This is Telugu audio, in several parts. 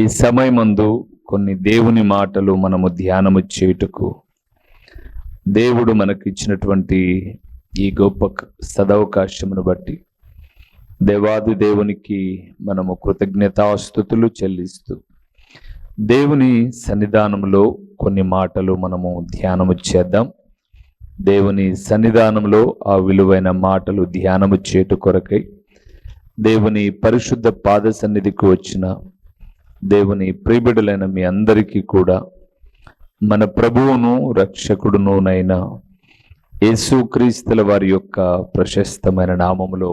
ఈ సమయమందు కొన్ని దేవుని మాటలు మనము ధ్యానము చేయుటకు దేవుడు మనకు ఇచ్చినటువంటి ఈ గొప్ప సదవకాశమును బట్టి దేవాది దేవునికి మనము కృతజ్ఞతాస్థుతులు చెల్లిస్తూ దేవుని సన్నిధానంలో కొన్ని మాటలు మనము ధ్యానము చేద్దాం. దేవుని సన్నిధానంలో ఆ విలువైన మాటలు ధ్యానము చేటు కొరకై దేవుని పరిశుద్ధ పాద సన్నిధికి వచ్చిన దేవుని ప్రియబిడలైన మీ అందరికీ కూడా మన ప్రభువును రక్షకుడునునైన యేసుక్రీస్తుల వారి యొక్క ప్రశస్తమైన నామములో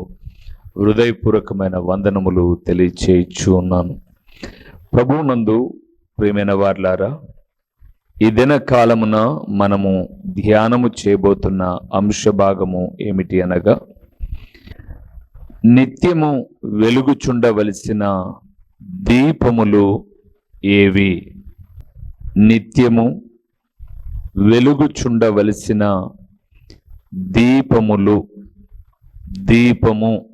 హృదయపూర్వకమైన వందనములు తెలియచేయచ్చు ఉన్నాను ప్రభువునందు ప్రియమైన వార్లారా ఈ దిన కాలమున మనము ధ్యానము చేయబోతున్న అంశ భాగము ఏమిటి అనగా నిత్యము వెలుగుచుండవలసిన దీపములు ఏవి? నిత్యము వెలుగుచుండవలసిన దీపములు దీపము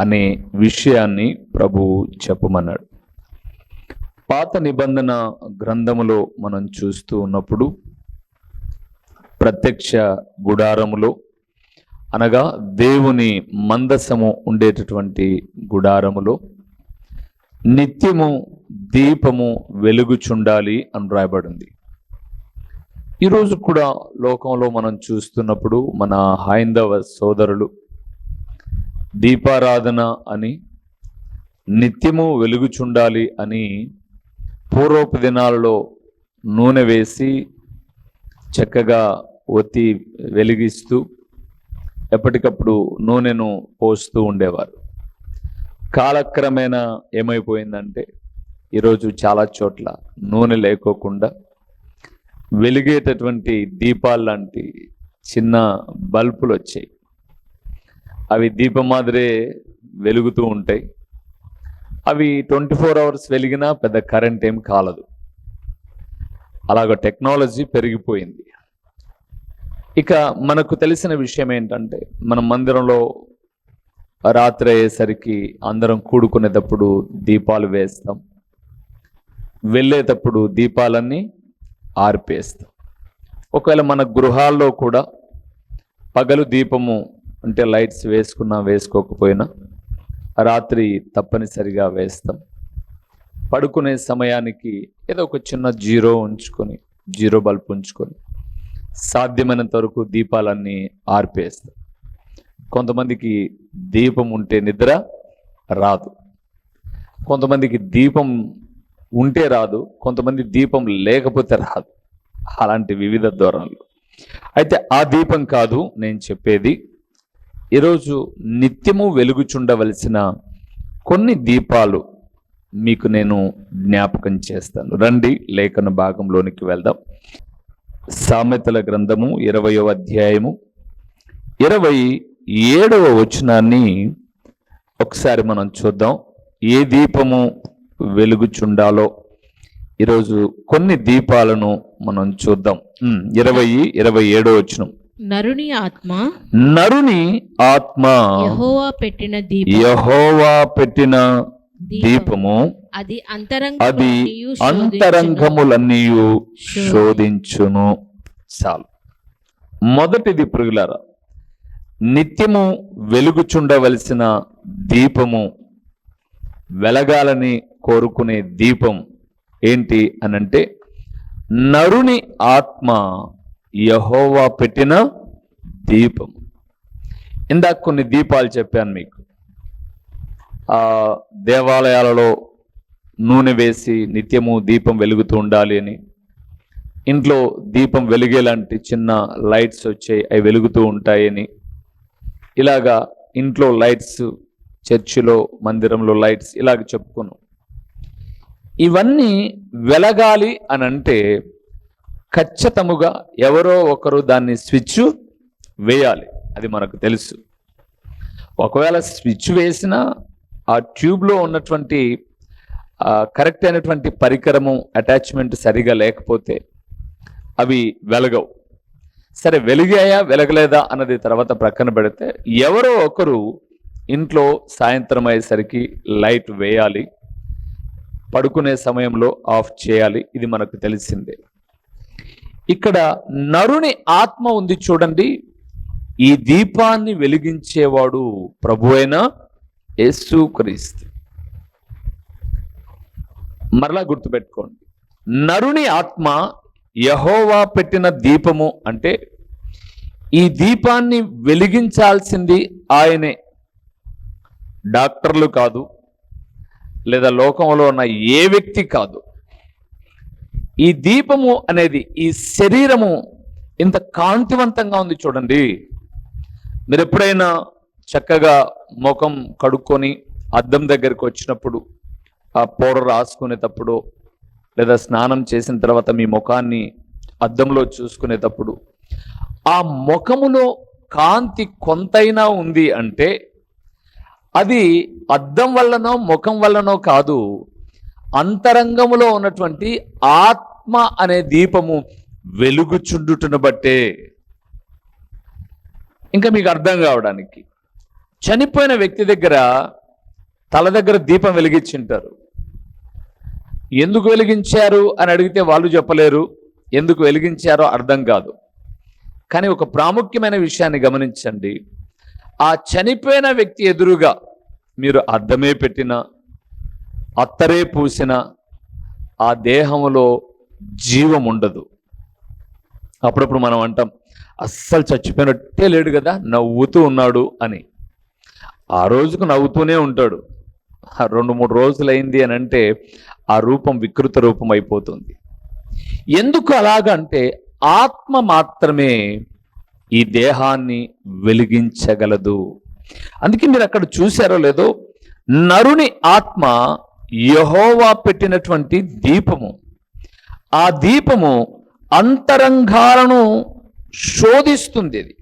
అనే విషయాన్ని ప్రభువు చెప్పమన్నాడు. పాత నిబంధన గ్రంథములో మనం చూస్తూ ఉన్నప్పుడు ప్రత్యక్ష గుడారములో అనగా దేవుని మందసము ఉండేటటువంటి గుడారములో నిత్యము దీపము వెలుగుచుండాలి అని రాయబడింది. ఈరోజు కూడా లోకంలో మనం చూస్తున్నప్పుడు మన హైందవ సోదరులు దీపారాధన అని నిత్యము వెలుగుచుండాలి అని పూర్వపు దినాలలో నూనె వేసి చక్కగా ఒత్తి వెలిగిస్తూ ఎప్పటికప్పుడు నూనెను పోస్తూ ఉండేవారు. కాలక్రమేణా ఏమైపోయిందంటే ఈరోజు చాలా చోట్ల నూనె లేకోకుండా వెలిగేటటువంటి దీపాలు లాంటి చిన్న బల్బులు వచ్చాయి. అవి దీపం మాదిరే వెలుగుతూ ఉంటాయి. అవి ట్వంటీ ఫోర్ అవర్స్ వెలిగినా పెద్ద కరెంట్ ఏం కాలదు. అలాగ టెక్నాలజీ పెరిగిపోయింది. ఇక మనకు తెలిసిన విషయం ఏంటంటే మన మందిరంలో రాత్రి అయ్యేసరికి అందరం కూడుకునేటప్పుడు దీపాలు వేస్తాం. వెళ్ళేటప్పుడు దీపాలన్నీ ఆర్పేస్తాం. ఒకవేళ మన గృహాల్లో కూడా పగలు దీపము అంటే లైట్స్ వేసుకున్నా వేసుకోకపోయినా రాత్రి తప్పనిసరిగా వేస్తాం. పడుకునే సమయానికి ఏదో ఒక చిన్న జీరో ఉంచుకొని జీరో బల్బ్ ఉంచుకొని సాధ్యమైనంత వరకు దీపాలన్నీ ఆర్పేస్తాం. కొంతమందికి దీపం ఉంటే నిద్ర రాదు. కొంతమందికి దీపం ఉంటే రాదు కొంతమంది దీపం లేకపోతే రాదు. అలాంటి వివిధ ధోరణులు. అయితే ఆ దీపం కాదు నేను చెప్పేది. ఈరోజు నిత్యము వెలుగుచుండవలసిన కొన్ని దీపాలు మీకు నేను జ్ఞాపకం చేస్తాను. రండి లేఖన భాగంలోనికి వెళ్దాం. సామెతల గ్రంథము ఇరవయో అధ్యాయము ఇరవై ఏడవ వచనాన్ని ఒకసారి మనం చూద్దాం. ఏ దీపము వెలుగుచుండాలో? ఈరోజు కొన్ని దీపాలను మనం చూద్దాం. ఇరవై ఇరవై ఏడో వచనం. నరుని ఆత్మ. నరుని ఆత్మ. యెహోవా పెట్టిన దీపం యహోవా పెట్టిన దీపము. అది అది అంతరంగములన్నీయు శోధించును. అంతరంగములన్నీ శోధించును. చాలు. మొదటిది పురుగులారా నిత్యము వెలుగుచుండవలసిన దీపము వెలగాలని కోరుకునే దీపం ఏంటి అనంటే నరుని ఆత్మ యహోవా పెట్టిన దీపం. ఇందాక కొన్ని దీపాలు చెప్పాను మీకు. ఆ దేవాలయాలలో నూనె వేసి నిత్యము దీపం వెలుగుతూ ఉండాలి అని. ఇంట్లో దీపం వెలిగేలాంటి చిన్న లైట్స్ వచ్చాయి అవి వెలుగుతూ ఉంటాయని ఇలాగా ఇంట్లో లైట్స్ చర్చిలో మందిరంలో లైట్స్ ఇలాగ చెప్పుకున్నాం. ఇవన్నీ వెలగాలి అని అంటే ఖచ్చితముగా ఎవరో ఒకరు దాన్ని స్విచ్ వేయాలి. అది మనకు తెలుసు. ఒకవేళ స్విచ్ వేసినా ఆ ట్యూబ్లో ఉన్నటువంటి కరెక్ట్ అయినటువంటి పరికరము అటాచ్మెంట్ సరిగా లేకపోతే అవి వెలగవు. సరే వెలిగాయా వెలగలేదా అన్నది తర్వాత ప్రక్కన పెడితే ఎవరో ఒకరు ఇంట్లో సాయంత్రం అయ్యేసరికి లైట్ వేయాలి పడుకునే సమయంలో ఆఫ్ చేయాలి ఇది మనకు తెలిసిందే. ఇక్కడ నరుని ఆత్మ ఉంది చూడండి ఈ దీపాన్ని వెలిగించేవాడు ప్రభు అయిన యేసు క్రీస్తు. మరలా గుర్తుపెట్టుకోండి నరుని ఆత్మ యహోవా పెట్టిన దీపము అంటే ఈ దీపాన్ని వెలిగించాల్సింది ఆయనే. డాక్టర్లు కాదు లేదా లోకంలో ఉన్న ఏ వ్యక్తి కాదు. ఈ దీపము అనేది ఈ శరీరము ఇంత కాంతివంతంగా ఉంది చూడండి. మీరు ఎప్పుడైనా చక్కగా ముఖం కడుక్కొని అద్దం దగ్గరికి వచ్చినప్పుడు ఆ పౌడర్ రాసుకునేటప్పుడు లేదా స్నానం చేసిన తర్వాత మీ ముఖాన్ని అద్దంలో చూసుకునేటప్పుడు ఆ ముఖములో కాంతి కొంతైనా ఉంది అంటే అది అద్దం వల్లనో ముఖం వల్లనో కాదు. అంతరంగములో ఉన్నటువంటి ఆత్మ అనే దీపము వెలుగుచుండుటను బట్టే. ఇంకా మీకు అర్థం కావడానికి చనిపోయిన వ్యక్తి దగ్గర తల దగ్గర దీపం వెలిగించింటారు. ఎందుకు వెలిగించారు అని అడిగితే వాళ్ళు చెప్పలేరు. ఎందుకు వెలిగించారో అర్థం కాదు. కానీ ఒక ప్రాముఖ్యమైన విషయాన్ని గమనించండి. ఆ చనిపోయిన వ్యక్తి ఎదురుగా మీరు అద్దమే పెట్టిన అత్తరే పూసిన ఆ దేహంలో జీవం ఉండదు. అప్పుడప్పుడు మనం అంటాం అస్సలు చచ్చిపోయినట్టే లేడు కదా నవ్వుతూ ఉన్నాడు అని. ఆ రోజుకు నవ్వుతూనే ఉంటాడు. రెండు మూడు రోజులైంది అని అంటే ఆ రూపం వికృత రూపం అయిపోతుంది. ఎందుకు అలాగంటే ఆత్మ మాత్రమే ఈ దేహాన్ని వెలిగించగలదు. అందుకే మీరు అక్కడ చూశారో లేదో నరుని ఆత్మ యహోవా పెట్టినటువంటి దీపము. ఆ దీపము అంతరంగాలను శోధిస్తుంది ఇది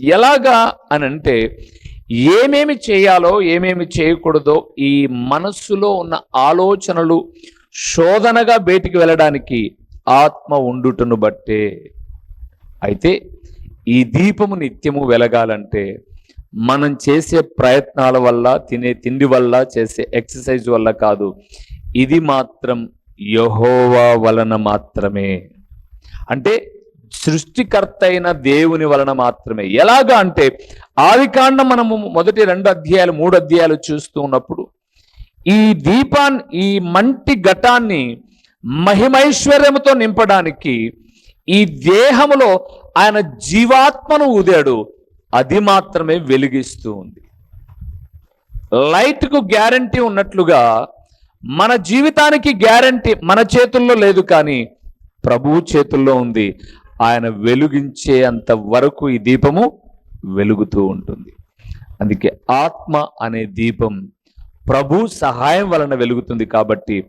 ఎలాగా అని అంటే ఏమేమి చేయాలో ఏమేమి చేయకూడదో ఈ మనస్సులో ఉన్న ఆలోచనలు శోధనగా బయటికి వెళ్ళడానికి ఆత్మ ఉండుటను బట్టే అయితే ఈ దీపము నిత్యము వెలగాలంటే మనం చేసే ప్రయత్నాల వల్ల తినే తిండి వల్ల చేసే ఎక్సర్సైజ్ వల్ల కాదు. ఇది మాత్రం యహోవా వలన మాత్రమే. అంటే సృష్టికర్త అయిన దేవుని వలన మాత్రమే. ఎలాగా అంటే ఆదికాండం మనము మొదటి రెండు అధ్యాయాలు మూడు అధ్యాయాలు చూస్తూ ఉన్నప్పుడు ఈ దీపాన్ని ఈ మంటి ఘటాన్ని మహిమైశ్వర్యముతో నింపడానికి ఈ దేహములో ఆయన జీవాత్మను ఊదాడు. అది మాత్రమే వెలిగిస్తూ ఉంది. లైట్కు గ్యారంటీ ఉన్నట్లుగా మన జీవితానికి గ్యారంటీ మన చేతుల్లో లేదు కానీ ప్రభువు చేతుల్లో ఉంది. ఆయన వెలుగించే అంత వరకు ఈ దీపము వెలుగుతూ ఉంటుంది. అందుకే ఆత్మ అనే దీపం ప్రభు సహాయం వలన వెలుగుతుంది కాబట్టి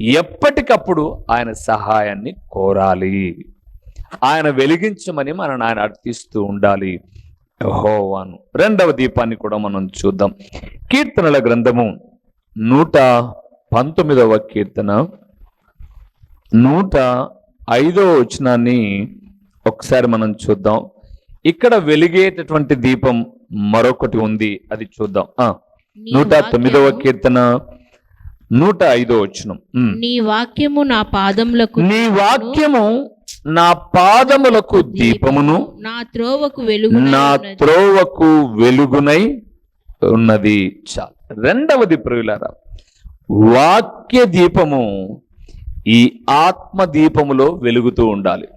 ఎప్పటికప్పుడు ఆయన సహాయాన్ని కోరాలి. ఆయన వెలిగించమని మనం ఆయన అర్థిస్తూ ఉండాలి. యెహోవాను. రెండవ దీపాన్ని కూడా మనం చూద్దాం. కీర్తనల గ్రంథము నూట పంతొమ్మిదవ కీర్తన. నూట ఐదవ వచనాన్ని ఒకసారి మనం చూద్దాం. ఇక్కడ వెలిగేటటువంటి దీపం మరొకటి ఉంది. అది చూద్దాం. నూట తొమ్మిదవ కీర్తన. నూట ఐదో వచనం. ఉమ్. నీ వాక్యము నా పాదములకు నీ వాక్యము నా పాదములకు దీపమును. నా త్రోవకు వెలుగు నా త్రోవకు వెలుగునై ఉన్నది. చాలు. రెండవది ప్రియులారా వాక్య దీపము ఈ ఆత్మ దీపములో వెలుగుతూ ఉండాలి.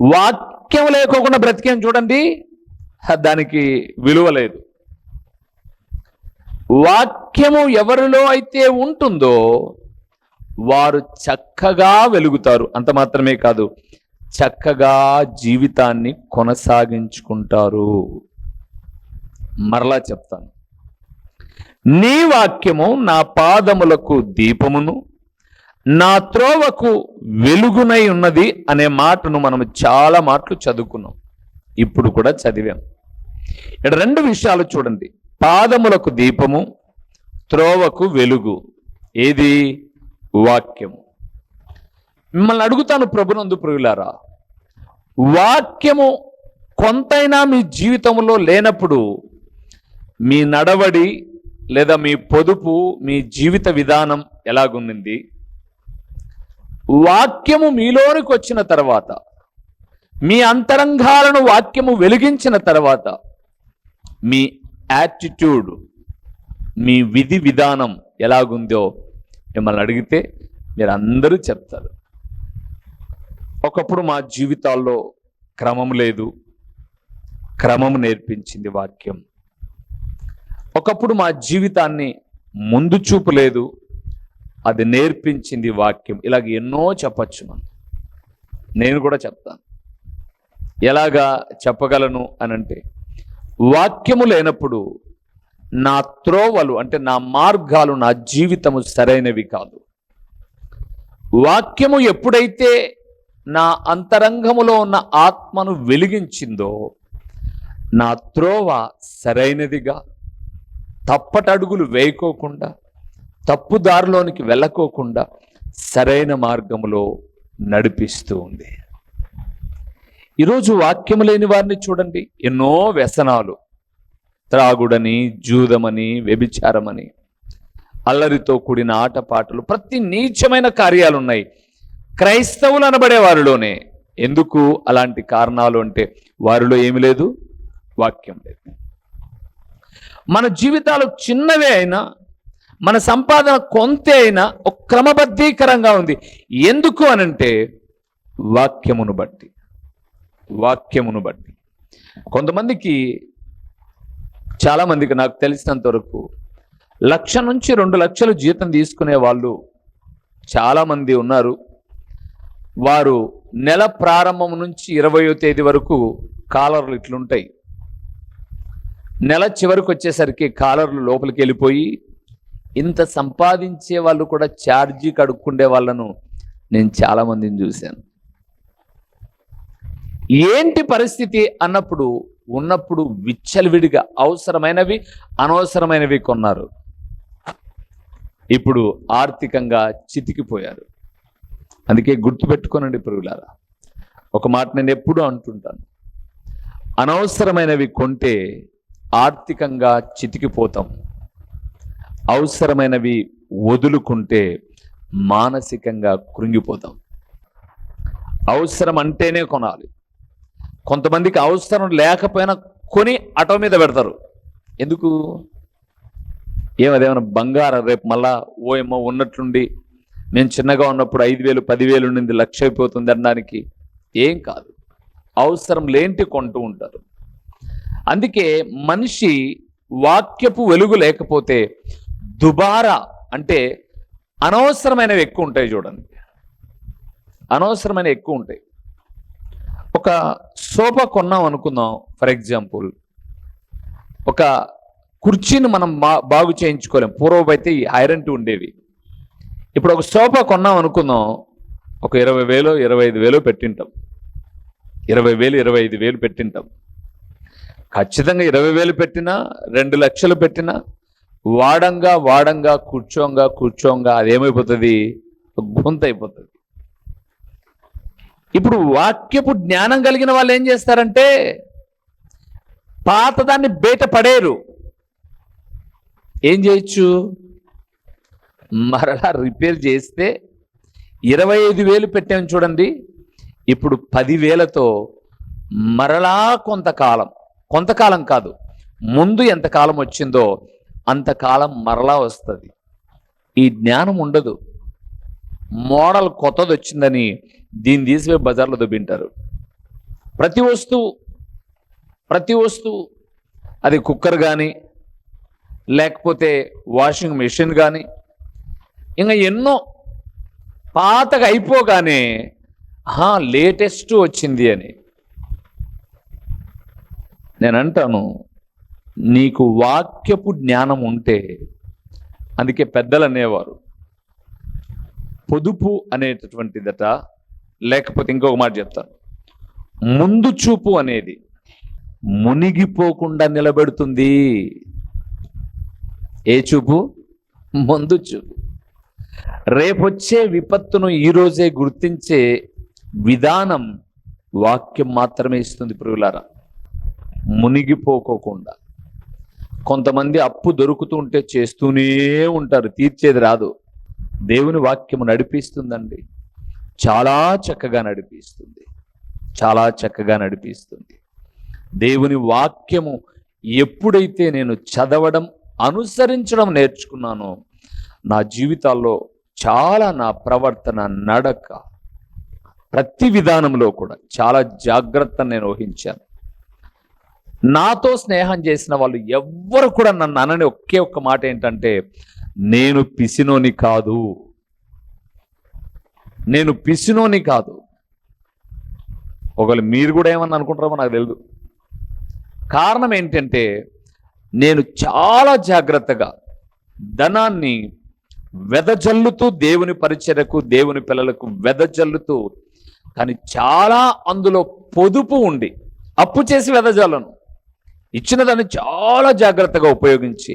వాక్యం లేకోకుండా బ్రతికేం చూడండి దానికి విలువ లేదు. వాక్యము ఎవరిలో అయితే ఉంటుందో వారు చక్కగా వెలుగుతారు. అంత మాత్రమే కాదు చక్కగా జీవితాన్ని కొనసాగించుకుంటారు. మరలా చెప్తాను. నీ వాక్యము నా పాదములకు దీపమును నా త్రోవకు వెలుగునై ఉన్నది అనే మాటను మనం చాలా మాటలు చదువుకున్నాం. ఇప్పుడు కూడా చదివాం. ఇక్కడ రెండు విషయాలు చూడండి. పాదములకు దీపము త్రోవకు వెలుగు. ఏది? వాక్యము. మిమ్మల్ని అడుగుతాను ప్రభునందు ప్రియులారా వాక్యము కొంతైనా మీ జీవితంలో లేనప్పుడు మీ నడవడి లేదా మీ పొదుపు మీ జీవిత విధానం ఎలాగుంది వాక్యము మీలోనికి వచ్చిన తర్వాత మీ అంతరంగాలను వాక్యము వెలిగించిన తర్వాత మీ యాటిట్యూడ్ మీ విధి విధానం ఎలాగుందో మిమ్మల్ని అడిగితే మీరు అందరూ చెప్తారు. ఒకప్పుడు మా జీవితాల్లో క్రమం లేదు. క్రమం నేర్పించింది వాక్యం. ఒకప్పుడు మా జీవితాన్ని ముందు చూపు లేదు. అది నేర్పించింది వాక్యం. ఇలాగ ఎన్నో చెప్పచ్చు మనం. నేను కూడా చెప్తాను. ఎలాగా చెప్పగలను అని అంటే వాక్యము లేనప్పుడు నా త్రోవలు అంటే నా మార్గాలు నా జీవితము సరైనవి కాదు. వాక్యము ఎప్పుడైతే నా అంతరంగములో ఉన్న ఆత్మను వెలిగించిందో నా త్రోవ సరైనదిగా తప్పటడుగులు వేయకోకుండా తప్పు దారిలోనికి వెళ్ళకోకుండా సరైన మార్గములో నడిపిస్తూ ఉంది. ఈరోజు వాక్యము లేని వారిని చూడండి. ఎన్నో వ్యసనాలు. త్రాగుడని జూదమని వ్యభిచారమని అల్లరితో కూడిన ఆటపాటలు ప్రతి నీచమైన కార్యాలు ఉన్నాయి క్రైస్తవులు అనబడే వారిలోనే. ఎందుకు అలాంటి కారణాలు అంటే వారిలో ఏమి లేదు? వాక్యం లేదు. మన జీవితాలు చిన్నవే అయినా మన సంపాదన కొంతే అయినా ఒక క్రమబద్ధీకరంగా ఉంది. ఎందుకు అనంటే వాక్యమును బట్టి. వాక్యమును బట్టి. కొంతమందికి చాలామందికి నాకు తెలిసినంత వరకు లక్ష నుంచి రెండు లక్షలు జీతం తీసుకునే వాళ్ళు చాలామంది ఉన్నారు. వారు నెల ప్రారంభం నుంచి ఇరవయో తేదీ వరకు కాలర్లు ఇట్లుంటాయి. నెల చివరికి వచ్చేసరికి కాలర్లు లోపలికి వెళ్ళిపోయి ఇంత సంపాదించే వాళ్ళు కూడా ఛార్జీ కడుక్కుండే వాళ్ళను నేను చాలా మందిని చూశాను. ఏంటి పరిస్థితి అన్నప్పుడు ఉన్నప్పుడు విచ్చలవిడిగా అవసరమైనవి అనవసరమైనవి కొన్నారు. ఇప్పుడు ఆర్థికంగా చితికిపోయారు. అందుకే గుర్తుపెట్టుకోనండి పురుగులారా ఒక మాట నేను ఎప్పుడూ అంటుంటాను. అనవసరమైనవి కొంటే ఆర్థికంగా చితికిపోతాం. అవసరమైనవి వదులుకుంటే మానసికంగా కృంగిపోతాం. అవసరం అంటేనే కొనాలి. కొంతమందికి అవసరం లేకపోయినా కొని ఆటో మీద పెడతారు. ఎందుకు? ఏమదేమైనా బంగారం రేపు మళ్ళా ఓయమ్మో ఉన్నట్లుండి నేను చిన్నగా ఉన్నప్పుడు ఐదు వేలు పదివేలు ఉండింది లక్ష అయిపోతుంది అనడానికి ఏం కాదు. అవసరం లేంటి కొంటూ ఉంటారు. అందుకే మనిషి వాక్యపు వెలుగు లేకపోతే దుబారా అంటే అనవసరమైనవి ఎక్కువ ఉంటాయి చూడండి. అనవసరమైన ఎక్కువ ఉంటాయి. ఒక సోఫా కొన్నాం అనుకుందాం ఫర్ ఎగ్జాంపుల్. ఒక కుర్చీని మనం బాగు చేయించుకోలేం. పూర్వం అయితే ఈ ఐరన్ ఉండేవి. ఇప్పుడు ఒక సోఫా కొన్నాం అనుకుందాం. ఒక ఇరవై వేలు ఇరవై ఐదు వేలు పెట్టింటాం. ఇరవై వేలు ఇరవై ఐదు వేలు పెట్టింటాం. ఖచ్చితంగా ఇరవై వేలు పెట్టినా రెండు లక్షలు పెట్టినా వాడంగా వాడంగా కూర్చోంగా కూర్చోంగా అదేమైపోతుంది? గుంత అయిపోతుంది ఇప్పుడు వాక్యపు జ్ఞానం కలిగిన వాళ్ళు ఏం చేస్తారంటే పాతదాన్ని బయట పడేరు ఏం చేయొచ్చు? మరలా రిపేర్ చేస్తే ఇరవై ఐదు వేలు పెట్టాము చూడండి. ఇప్పుడు పదివేలతో మరలా కొంతకాలం కొంతకాలం కాదు ముందు ఎంతకాలం వచ్చిందో అంతకాలం మరలా వస్తుంది. ఈ జ్ఞానం ఉండదు. మోడల్ కొత్తది వచ్చిందని దీన్ని తీసిపోయి బజార్లో దుబ్బింటారు. ప్రతి వస్తువు ప్రతి వస్తువు అది కుక్కర్ కానీ లేకపోతే వాషింగ్ మెషిన్ కానీ ఇంకా ఎన్నో పాతగా అయిపోగానే లేటెస్ట్ వచ్చింది అని. నేను అంటాను నీకు వాక్యపు జ్ఞానం ఉంటే అందుకే పెద్దలు అనేవారు పొదుపు అనేటటువంటిదట లేకపోతే ఇంకొక మాట చెప్తాను ముందు చూపు అనేది మునిగిపోకుండా నిలబెడుతుంది. ఏ చూపు? ముందు చూపు. రేపొచ్చే విపత్తును ఈరోజే గుర్తించే విధానం వాక్యం మాత్రమే ఇస్తుంది ప్రియులారా. మునిగిపోకోకుండా. కొంతమంది అప్పు దొరుకుతుంటే చేస్తూనే ఉంటారు. తీర్చేది రాదు. దేవుని వాక్యము నడిపిస్తుందండి. చాలా చక్కగా నడిపిస్తుంది. చాలా చక్కగా నడిపిస్తుంది. దేవుని వాక్యము ఎప్పుడైతే నేను చదవడం అనుసరించడం నేర్చుకున్నానో నా జీవితాల్లో చాలా నా ప్రవర్తన నడక ప్రతి విధానంలో కూడా చాలా జాగ్రత్త నేను వహించాను. నాతో స్నేహం చేసిన వాళ్ళు ఎవ్వరు కూడా నన్ను అనని ఒకే ఒక్క మాట ఏంటంటే నేను పిసినోని కాదు. నేను పిసినోని కాదు. ఒకవేళ మీరు కూడా ఏమన్నా అనుకుంటారో నాకు తెలియదు కారణం ఏంటంటే నేను చాలా జాగ్రత్తగా ధనాన్ని వెదజల్లుతూ దేవుని పరిచర్యకు దేవుని పిల్లలకు వెదజల్లుతూ కానీ చాలా అందులో పొదుపు ఉండి అప్పు చేసి వెదజల్లను. ఇచ్చిన దాన్ని చాలా జాగ్రత్తగా ఉపయోగించి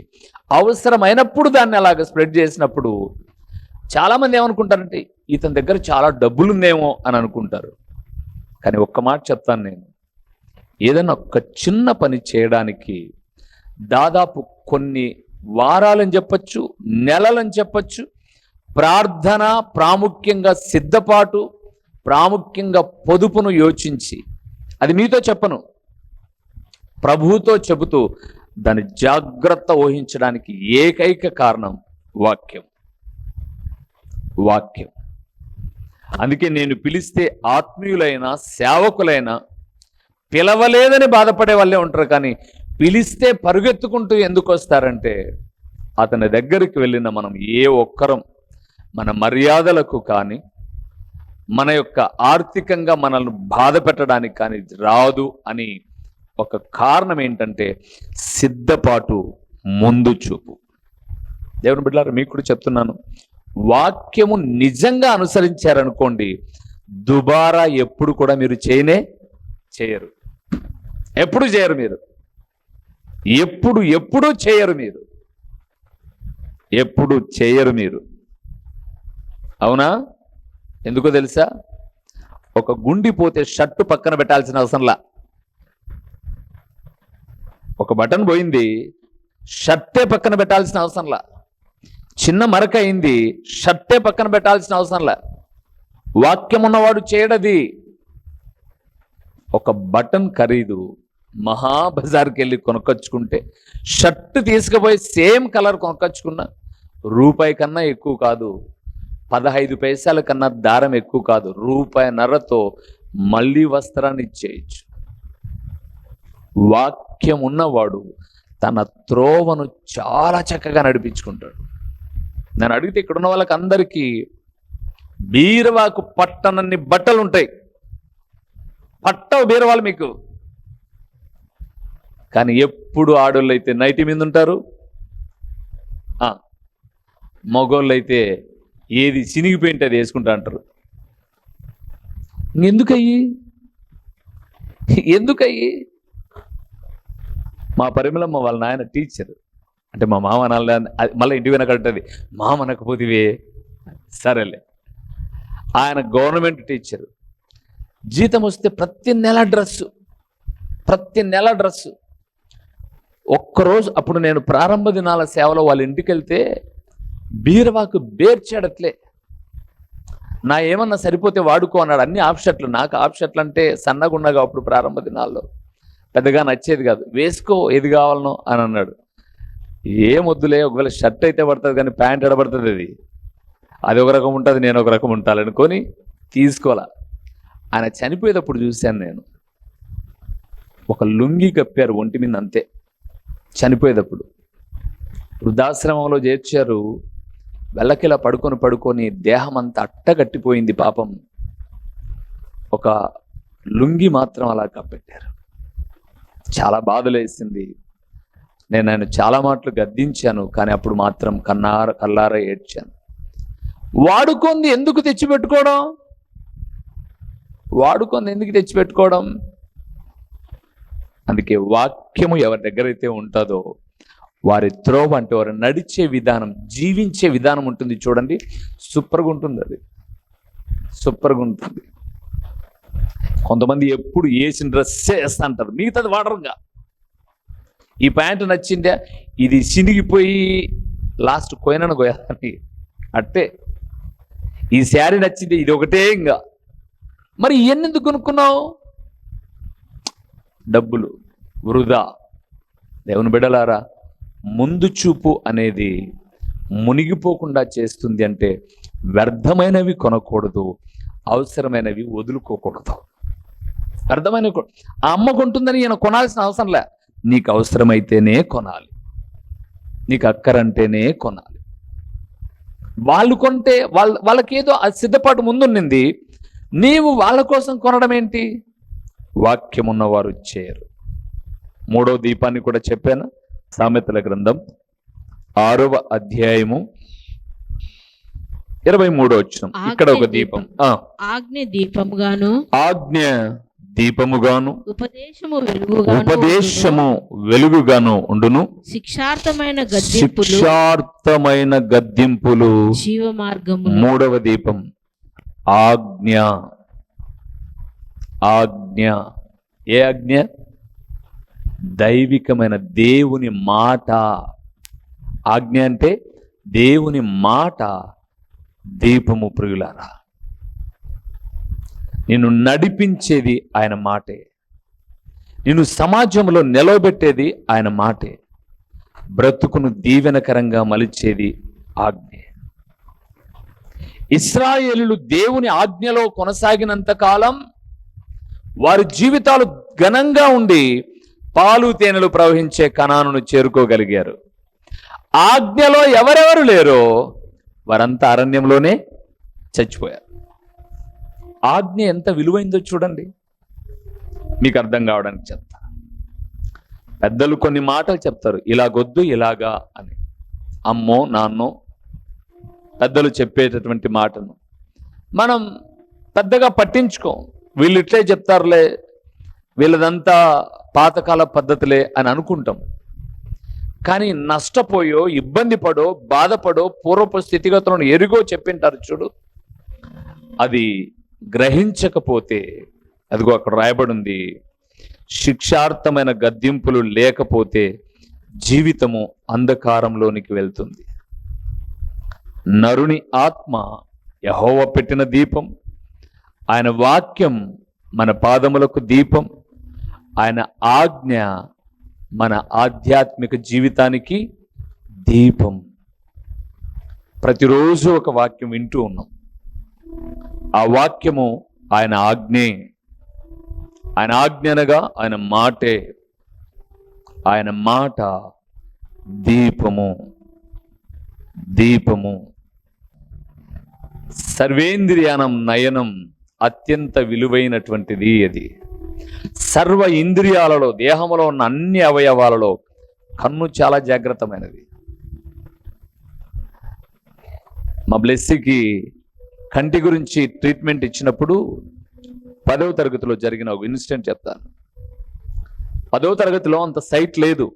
అవసరమైనప్పుడు దాన్ని అలాగ స్ప్రెడ్ చేసినప్పుడు చాలామంది ఏమనుకుంటారంటే ఇతని దగ్గర చాలా డబ్బులు ఉందేమో అని అనుకుంటారు. కానీ ఒక్క మాట చెప్తాను నేను. ఏదైనా ఒక చిన్న పని చేయడానికి దాదాపు కొన్ని వారాలని చెప్పచ్చు నెలలని చెప్పచ్చు ప్రార్థన ప్రాముఖ్యంగా సిద్ధపాటు ప్రాముఖ్యంగా పొదుపును యోచించి అది మీతో చెప్పను. ప్రభువుతో చెబుతూ దాని జాగ్రత్త వహించడానికి ఏకైక కారణం వాక్యం. వాక్యం. అందుకే నేను పిలిస్తే ఆత్మీయులైన సేవకులైన పిలవలేదని బాధపడే వాళ్ళే ఉంటారు కానీ పిలిస్తే పరుగెత్తుకుంటూ ఎందుకు వస్తారంటే అతని దగ్గరికి వెళ్ళిన మనం ఏ ఒక్కరం మన మర్యాదలకు కానీ మన యొక్క ఆర్థికంగా మనల్ని బాధ పెట్టడానికి కానీ రాదు అని ఒక కారణం ఏంటంటే సిద్ధపాటు ముందు చూపు. దేవుని బిడ్డారు మీకు కూడా చెప్తున్నాను. వాక్యము నిజంగా అనుసరించారనుకోండి దుబారా ఎప్పుడు కూడా మీరు చేయనే చేయరు. ఎప్పుడు చేయరు మీరు? ఎప్పుడు ఎప్పుడు చేయరు మీరు. ఎప్పుడు చేయరు మీరు. అవునా? ఎందుకో తెలుసా? ఒక గుండి పోతే షర్టు పక్కన పెట్టాల్సిన అవసరంలా ఒక బటన్ పోయింది షర్టే పక్కన పెట్టాల్సిన అవసరంలా చిన్న మరక అయింది. షర్టే పక్కన పెట్టాల్సిన అవసరంలా వాక్యం ఉన్నవాడు చేయడది. ఒక బటన్ ఖరీదు. మహాబజార్కి వెళ్ళి కొనుక్కొచ్చుకుంటే. షర్ట్ తీసుకుపోయి సేమ్ కలర్ కొనుక్కొచ్చుకున్నా రూపాయి కన్నా ఎక్కువ కాదు. పదహైదు పైసల కన్నా దారం ఎక్కువ కాదు. రూపాయి నర్రతో మళ్ళీ వస్త్రాన్ని ఇచ్చేయచ్చు. వాక్యం ఉన్నవాడు తన త్రోవను చాలా చక్కగా నడిపించుకుంటాడు. నేను అడిగితే ఇక్కడ ఉన్న వాళ్ళకి అందరికీ బీరవాకు పట్టనన్ని బట్టలు ఉంటాయి పట్టవు బీరవాళ్ళు మీకు. కానీ ఎప్పుడు ఆడోళ్ళు అయితే నైటి మీద ఉంటారు మగోళ్ళు అయితే ఏది చినిగిపోయింటే అది వేసుకుంటా అంటారు. ఎందుకయ్యి? ఎందుకయ్యి? మా పరిమళమ్మ వాళ్ళ నాయన టీచర్. అంటే మా మామ అనాలి మళ్ళీ ఇంటి వెనకట్టది మామ అనకపోతేవే. సరేలే. ఆయన గవర్నమెంట్ టీచర్. జీతం వస్తే ప్రతి నెల డ్రెస్సు. ప్రతి నెల డ్రెస్సు. ఒక్కరోజు అప్పుడు నేను ప్రారంభ దినాల సేవలో వాళ్ళ ఇంటికి వెళ్తే బీరవాకు బేర్చాడట్లే. నా ఏమన్నా సరిపోతే వాడుకో అన్నాడు. అన్ని ఆఫ్ షర్ట్లు. నాకు ఆఫ్ షర్ట్లు అంటే సన్నగుండగా అప్పుడు ప్రారంభ దినాల్లో. పెద్దగా నచ్చేది కాదు. వేసుకో ఏది కావాలనో అని అన్నాడు. ఏం వద్దులే ఒకవేళ షర్ట్ అయితే పడుతుంది కానీ ప్యాంట్ ఎడబడుతుంది అది? అది ఒక రకం ఉంటుంది నేను ఒక రకం ఉంటాలనుకొని అనుకొని తీసుకోవాలా? ఆయన చనిపోయేటప్పుడు చూశాను నేను. ఒక లుంగి కప్పారు ఒంటి మీద అంతే చనిపోయేటప్పుడు. వృద్ధాశ్రమంలో చేర్చారు వెళ్ళకిలా పడుకొని పడుకొని దేహం అంతా అట్టగట్టిపోయింది పాపం. ఒక లుంగి మాత్రం అలా కప్పెట్టారు. చాలా బాధలేసింది. నేను ఆయన చాలా మాటలు గద్దించాను కానీ అప్పుడు మాత్రం కన్నార కల్లార ఏడ్చాను. వాడుకుంది ఎందుకు తెచ్చిపెట్టుకోవడం? వాడుకుంది ఎందుకు తెచ్చిపెట్టుకోవడం? అందుకే వాక్యము ఎవరి దగ్గర అయితే ఉంటుందో వారి త్రోవ అంటే వారు నడిచే విధానం జీవించే విధానం ఉంటుంది చూడండి. సూపర్గా ఉంటుంది అది. సూపర్గా ఉంటుంది. కొంతమంది ఎప్పుడు వేసిన డ్రెస్సే వేస్తా అంటారు. మిగతాది వాడరుగా. ఈ ప్యాంటు నచ్చిందే ఇది చినిగిపోయి లాస్ట్ కోయినను కోయాలని అట్టే. ఈ శారీ నచ్చింది ఇది ఒకటే ఇంకా. మరి ఇవన్నీ ఎందుకు కొనుక్కున్నావు? డబ్బులు. వృధా. దేవుని బిడలారా ముందు చూపు అనేది మునిగిపోకుండా చేస్తుంది అంటే వ్యర్థమైనవి కొనకూడదు అవసరమైనవి వదులుకోకూడదు. అర్థమైన ఆ అమ్మ కొంటుందని ఈయన కొనాల్సిన అవసరం లే. నీకు అవసరమైతేనే కొనాలి. నీకు అక్కరంటేనే కొనాలి. వాళ్ళు కొంటే వాళ్ళ వాళ్ళకేదో ఆ సిద్ధపాటు ముందున్నింది. నీవు వాళ్ళ కోసం కొనడం ఏంటి వాక్యం ఉన్నవారు చేయరు మూడో దీపాన్ని కూడా చెప్పాను. సామెతల గ్రంథం ఆరవ అధ్యాయము ఇరవై మూడో వచ్చిన ఇక్కడ ఒక దీపం. ఆజ్ఞ దీపముగాను ఆజ్ఞ దీపముగాను ఉపదేశము వెలుగుగాను ఉపదేశము వెలుగుగాను ఉండును. శిక్షార్థమైన శిక్షార్థమైన గద్దింపులు. జీవ మార్గములు మూడవ దీపం. ఆజ్ఞ. ఆజ్ఞ. ఏ ఆజ్ఞ? దైవికమైన దేవుని మాట. ఆజ్ఞ అంటే దేవుని మాట. దీపము ప్రియులారా. నిన్ను నడిపించేది ఆయన మాటే. నిన్ను సమాజంలో నిలవబెట్టేది ఆయన మాటే. బ్రతుకును దీవెనకరంగా మలిచేది ఆజ్ఞ. ఇస్రాయేలులు దేవుని ఆజ్ఞలో కొనసాగినంత కాలం వారి జీవితాలు ఘనంగా ఉండి పాలు తేనెలు ప్రవహించే కణాను చేరుకోగలిగారు. ఆజ్ఞలో ఎవరెవరు లేరో వారంతా అరణ్యంలోనే చచ్చిపోయారు. ఆజ్ఞ ఎంత విలువైందో చూడండి. మీకు అర్థం కావడానికి చెప్తా. పెద్దలు కొన్ని మాటలు చెప్తారు ఇలాగొద్దు ఇలాగా అని. అమ్మో నాన్నో పెద్దలు చెప్పేటటువంటి మాటను. మనం పెద్దగా పట్టించుకోం. వీళ్ళు ఇట్లే చెప్తారులే వీళ్ళదంతా పాతకాల పద్ధతులే అని అనుకుంటాం. కానీ నష్టపోయో ఇబ్బంది పడో బాధపడో పూర్వపు స్థితిగతులను ఎరుగో చెప్పింటారు చూడు. అది గ్రహించకపోతే అదిగో అక్కడ రాయబడి ఉంది శిక్షార్థమైన గద్దింపులు లేకపోతే జీవితము అంధకారంలోనికి వెళ్తుంది. నరుని ఆత్మ యహోవ పెట్టిన దీపం ఆయన వాక్యం మన పాదములకు దీపం ఆయన ఆజ్ఞ మన ఆధ్యాత్మిక జీవితానికి దీపం. ప్రతిరోజు ఒక వాక్యం వింటూ ఉన్నాం. ఆ వాక్యము ఆయన ఆజ్ఞే. ఆయన ఆజ్ఞ అనగా ఆయన మాటే. ఆయన మాట దీపము. దీపము. సర్వేంద్రియానం నయనం అత్యంత విలువైనటువంటిది అది. సర్వ ఇంద్రియాలలో దేహంలో ఉన్న అన్ని అవయవాలలో కన్ను చాలా జాగ్రత్తమైనది. మా బ్లెస్సీకి కంటి గురించి ట్రీట్మెంట్ ఇచ్చినప్పుడు పదవ తరగతిలో జరిగిన ఒక ఇన్సిడెంట్ చెప్తాను. పదవ తరగతిలో అంత సైట్ లేదు.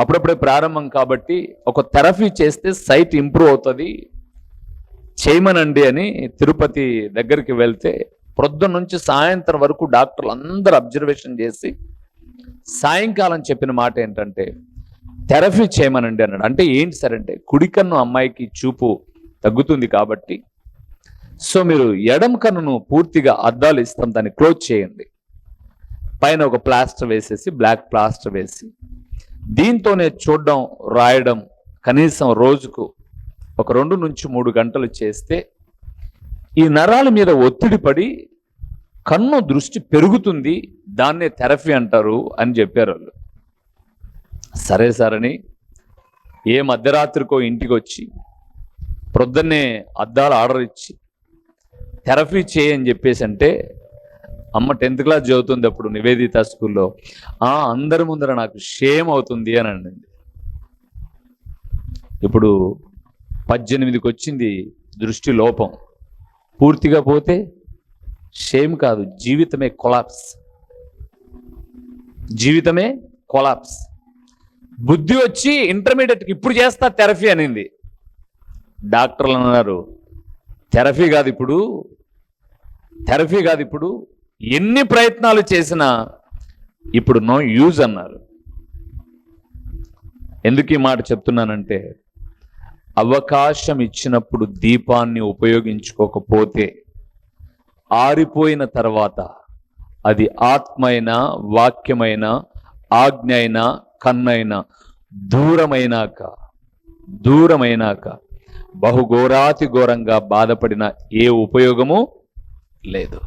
అప్పుడప్పుడే ప్రారంభం కాబట్టి ఒక థెరపీ చేస్తే సైట్ ఇంప్రూవ్ అవుతుంది. చేయమనండి అని తిరుపతి దగ్గరికి వెళ్తే ప్రొద్దున నుంచి సాయంత్రం వరకు డాక్టర్లు అందరు అబ్జర్వేషన్ చేసి సాయంకాలం చెప్పిన మాట ఏంటంటే థెరపీ చేయమనండి అన్నాడు. అంటే ఏంటి సరే అంటే కుడి కన్ను అమ్మాయికి చూపు తగ్గుతుంది కాబట్టి. సో మీరు ఎడం కన్నును పూర్తిగా అద్దాలు ఇస్తాం దాన్ని క్లోజ్ చేయండి. పైన ఒక ప్లాస్టర్ వేసేసి బ్లాక్ ప్లాస్టర్ వేసి. దీంతోనే చూడడం రాయడం కనీసం రోజుకు ఒక రెండు నుంచి మూడు గంటలు చేస్తే ఈ నరాల మీద ఒత్తిడి పడి కన్ను దృష్టి పెరుగుతుంది దాన్నే థెరపీ అంటారు అని చెప్పారు వాళ్ళు సరే సరని ఏ మధ్యరాత్రికో ఇంటికి వచ్చి ప్రొద్దున్నే అద్దాలు ఆర్డర్ ఇచ్చి థెరపీ చేయని చెప్పేసి అంటే అమ్మ టెన్త్ క్లాస్ చదువుతుంది అప్పుడు నివేదిత స్కూల్లో. ఆ అందరి ముందర నాకు షేమ్ అవుతుంది అని అనింది ఇప్పుడు పద్దెనిమిదికి వచ్చింది దృష్టి లోపం. పూర్తిగా పోతే షేమ్ కాదు జీవితమే కొలాప్స్ జీవితమే కొలాప్స్ బుద్ధి వచ్చి ఇంటర్మీడియట్కి ఇప్పుడు చేస్తా థెరపీ అనింది. డాక్టర్లు అన్నారు థెరపీ కాదు ఇప్పుడు థెరపీ కాదు ఇప్పుడు ఎన్ని ప్రయత్నాలు చేసినా ఇప్పుడు నో యూజ్ అన్నారు. ఎందుకు ఈ మాట చెప్తున్నానంటే అవకాశం ఇచ్చినప్పుడు దీపాన్ని ఉపయోగించుకోకపోతే ఆరిపోయిన తర్వాత అది ఆత్మైన వాక్యమైన ఆజ్ఞ అయినా కన్నైనా దూరమైనాక దూరమైనాక బహుఘోరాతి ఘోరంగా బాధపడిన ఏ ఉపయోగము లేదు.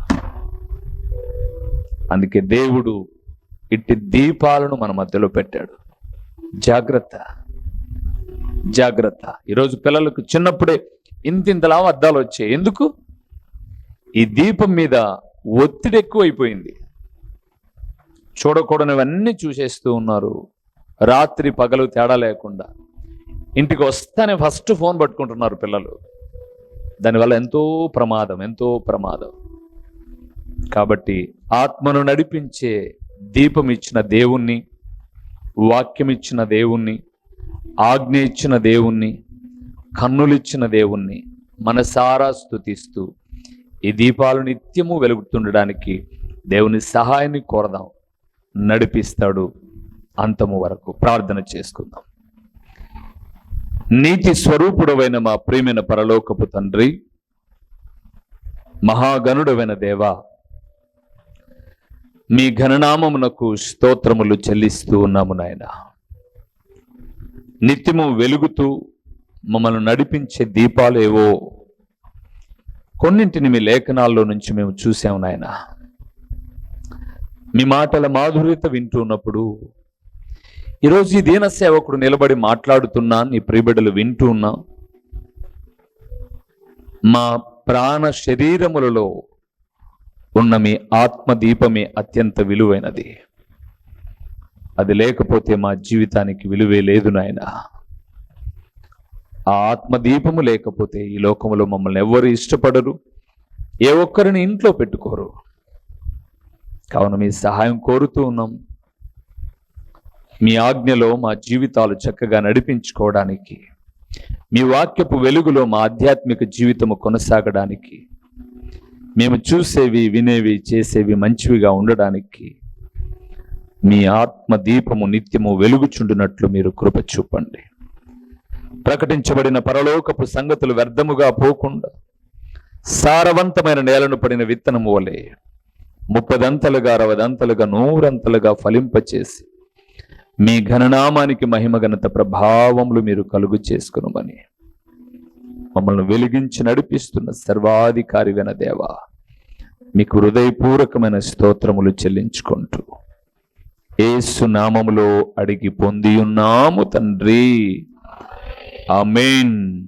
అందుకే దేవుడు ఇట్టి దీపాలను మన మధ్యలో పెట్టాడు. జాగ్రత్త. జాగ్రత్త. ఈరోజు పిల్లలకు చిన్నప్పుడే ఇంతింతలా అద్దాలు వచ్చాయి. ఎందుకు? ఈ దీపం మీద ఒత్తిడి ఎక్కువైపోయింది. చూడకూడనివన్నీ చూసేస్తూ ఉన్నారు. రాత్రి పగలు తేడా లేకుండా. ఇంటికి వస్తానే ఫస్ట్ ఫోన్ పట్టుకుంటున్నారు పిల్లలు. దానివల్ల ఎంతో ప్రమాదం ఎంతో ప్రమాదం. కాబట్టి ఆత్మను నడిపించే దీపం ఇచ్చిన దేవుణ్ణి వాక్యం ఇచ్చిన దేవుణ్ణి ఆజ్ఞ ఇచ్చిన దేవుణ్ణి కన్నులిచ్చిన దేవుణ్ణి మనసారా స్థుతిస్తూ ఈ దీపాలు నిత్యము వెలుగుతుండడానికి దేవుని సహాయాన్ని కోరదాం. నడిపిస్తాడు అంతము వరకు. ప్రార్థన చేసుకుందాం. నీతి స్వరూపుడవైన మా ప్రియమైన పరలోకపు తండ్రి మహాగణుడవైన దేవా మీ ఘననామమునకు స్తోత్రములు చెల్లిస్తూ ఉన్నాము నాయన. నిత్యము వెలుగుతూ మమ్మల్ని నడిపించే దీపాలు ఏవో కొన్నింటిని మీ లేఖనాల్లో నుంచి మేము చూసాము నాయన. మీ మాటల మాధుర్యత వింటూ ఉన్నప్పుడు ఈరోజు ఈ దీన సేవకుడు నిలబడి మాట్లాడుతున్నా నీ ప్రియబిడ్డలు వింటూ ఉన్నా మా ప్రాణ శరీరములలో ఉన్న మీ ఆత్మదీపమే అత్యంత విలువైనది. అది లేకపోతే మా జీవితానికి విలువే లేదు నాయన. ఆ ఆత్మదీపము లేకపోతే ఈ లోకములో మమ్మల్ని ఎవ్వరు ఇష్టపడరు ఏ ఒక్కరిని ఇంట్లో పెట్టుకోరు. కావున మీ సహాయం కోరుతూ ఉన్నాం. మీ ఆజ్ఞలో మా జీవితాలు చక్కగా నడిపించుకోవడానికి మీ వాక్యపు వెలుగులో మా ఆధ్యాత్మిక జీవితము కొనసాగడానికి మేము చూసేవి వినేవి చేసేవి మంచివిగా ఉండడానికి మీ ఆత్మ దీపము నిత్యము వెలుగుచుండునట్లు మీరు కృప చూపండి. ప్రకటించబడిన పరలోకపు సంగతులు వ్యర్థముగా పోకుండా సారవంతమైన నేలను పడిన విత్తనము వలె ముప్పదంతలుగా అరవదంతలుగా నూరంతలుగా ఫలింపచేసి మీ ఘననామానికి మహిమ ఘనత ప్రభావములు మీరు కలుగు చేసుకునమని. మమ్మల్ని వెలిగించి నడిపిస్తున్న సర్వాధికారివైన దేవ మీకు హృదయపూర్వకమైన స్తోత్రములు చెల్లించుకుంటూ ఏసు నామములో అడిగి పొందియున్నాము తండ్రి. ఆమేన్.